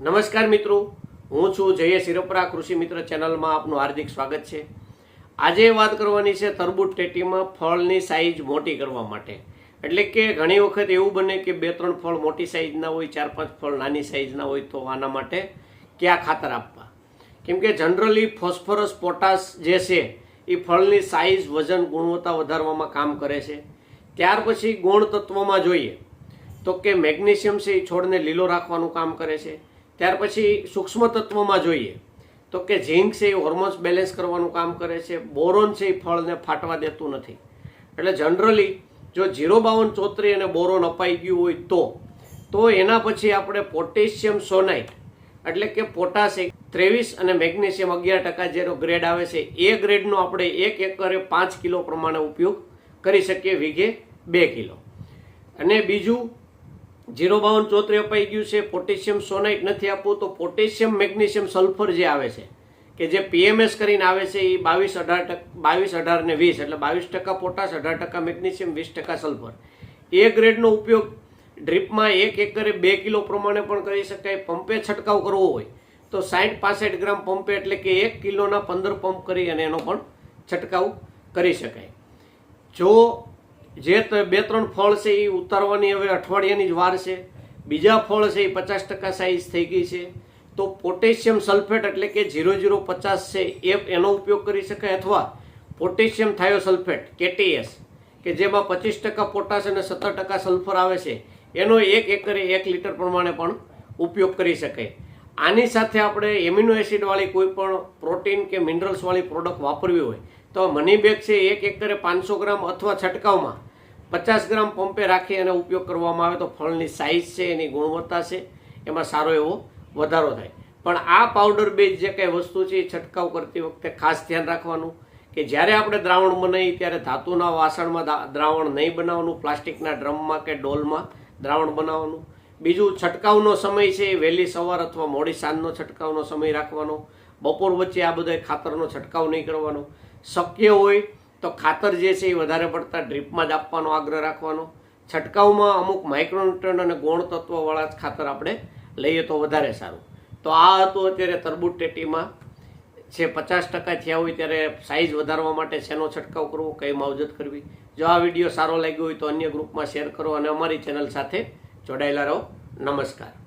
નમસ્કાર મિત્રો. હું છું જય શિરોપરા કૃષિ મિત્ર ચેનલમાં આપનું હાર્દિક સ્વાગત છે. આજે વાત કરવાની છે તરબૂચ ટેટીમાં ફળની સાઈઝ મોટી કરવા માટે. એટલે કે ઘણી વખત એવું બને કે બે ત્રણ ફળ મોટી સાઈઝના હોય ચાર પાંચ ફળ નાની સાઈઝના હોય, તો આના માટે ક્યાં ખાતર આપવા? કેમ કે જનરલી ફોસ્ફરસ પોટાશ જે છે, એ ફળની સાઈઝ વજન, ગુણવત્તા વધારવામાં કામ કરે છે. ત્યાર પછી ગુણ તત્વમાં જોઈએ તો કે મેગ્નેશિયમ છે, એ છોડને લીલો રાખવાનું કામ કરે છે. ત્યાર પછી સૂક્ષ્મ તત્વમાં જોઈએ તો કે ઝીંક છે એ હોર્મોન્સ બેલેન્સ કરવાનું કામ કરે છે બોરોન છે એ ફળને ફાટવા દેતું નથી. એટલે જનરલી જો જીરો બાવન ચોત્રી અને બોરોન અપાઈ ગયું હોય તો તો એના પછી આપણે પોટેશિયમ સોનાઇટ એટલે કે પોટાશ ત્રેવીસ અને મેગ્નેશિયમ અગિયાર ટકા જેનો ગ્રેડ આવે છે, એ ગ્રેડનો આપણે એક એકરે પાંચ કિલો પ્રમાણે ઉપયોગ કરી શકીએ વીઘે બે કિલો. અને બીજું જીરો બાવન ચોત્રી અપાઈ ગયું છે. પોટેશિયમ સોનાઇટ નથી આપવું, તો પોટેશિયમ મેગ્નેશિયમ સલ્ફર જે આવે છે, કે જે પીએમએસ કરીને આવે છે એ બાવીસ અઢાર ટકા, બાવીસ અઢાર ને વીસ, એટલે બાવીસ ટકા પોટાશ, અઢાર ટકા મેગ્નેશિયમ, વીસ ટકા સલ્ફર. એ ગ્રેડનો ઉપયોગ ડ્રીપમાં એક એકરે બે કિલો પ્રમાણે પણ કરી શકાય. પંપે છંટકાવ કરવો હોય, તો સાઠ પાસઠ ગ્રામ પંપે, એટલે કે એક કિલોના પંદર પંપ કરી અને એનો પણ છંટકાવ કરી શકાય. જો જે બે ત્રણ ફળ છે એ ઉતારવાની હવે અઠવાડિયાની જ વાર છે. બીજા ફળ છે એ પચાસ ટકા સાઈઝ થઈ ગઈ છે. તો પોટેશિયમ સલ્ફેટ એટલે કે ઝીરો ઝીરો પચાસ છે એ એનો ઉપયોગ કરી શકાય અથવા પોટેશિયમ થાયોસલ્ફેટ, કેટીએસ, કે જેમાં પચીસ ટકા પોટાશ અને સત્તર ટકા સલ્ફર આવે છે. એનો એક એકરે એક લીટર પ્રમાણે પણ ઉપયોગ કરી શકાય. આની સાથે આપણે એમિનો એસિડવાળી કોઈ પણ પ્રોટીન કે મિનરલ્સવાળી પ્રોડક્ટ વાપરવી હોય તો મની બેગ છે એક એકરે પાંચસો ગ્રામ અથવા છંટકાવમાં પચાસ ગ્રામ પંપે રાખી એનો ઉપયોગ કરવામાં આવે તો ફળની સાઇઝ છે, એની ગુણવત્તા છે, એમાં સારો એવો વધારો થાય. પણ આ પાવડર બેઝ જે કંઈ વસ્તુ છે એ છંટકાવ કરતી વખતે ખાસ ધ્યાન રાખવાનું કે જ્યારે આપણે દ્રાવણ બનાવીએ ત્યારે ધાતુના વાસણમાં દ્રાવણ નહીં બનાવવાનું, પ્લાસ્ટિકના ડ્રમમાં કે ડોલમાં દ્રાવણ બનાવવાનું. બીજું, છંટકાવનો સમય છે એ વહેલી સવાર અથવા મોડી સાંજનો છંટકાવનો સમય રાખવાનો. બપોર વચ્ચે આ બધા ખાતરનો છંટકાવ નહીં કરવાનો. શક્ય હોય તો ખાતર જે છે એ વધારે પડતા ડ્રીપમાં જ આપવાનો, આગ્રહ રાખવાનો. છંટકાવમાં અમુક માઇક્રોન્યુટ્રન અને ગૌણ તત્વવાળા જ ખાતર આપણે લઈએ તો વધારે સારું. તો આ હતું અત્યારે તરબૂચ ટેટીમાં. છે પચાસ ટકા થયા હોય ત્યારે સાઇઝ વધારવા માટે શેનો છંટકાવ કરવો, કઈ માવજત કરવી. જો આ વીડિયો સારો લાગ્યો હોય તો અન્ય ગ્રુપમાં શેર કરો અને અમારી ચેનલ સાથે જોડાયેલા રહો. નમસ્કાર.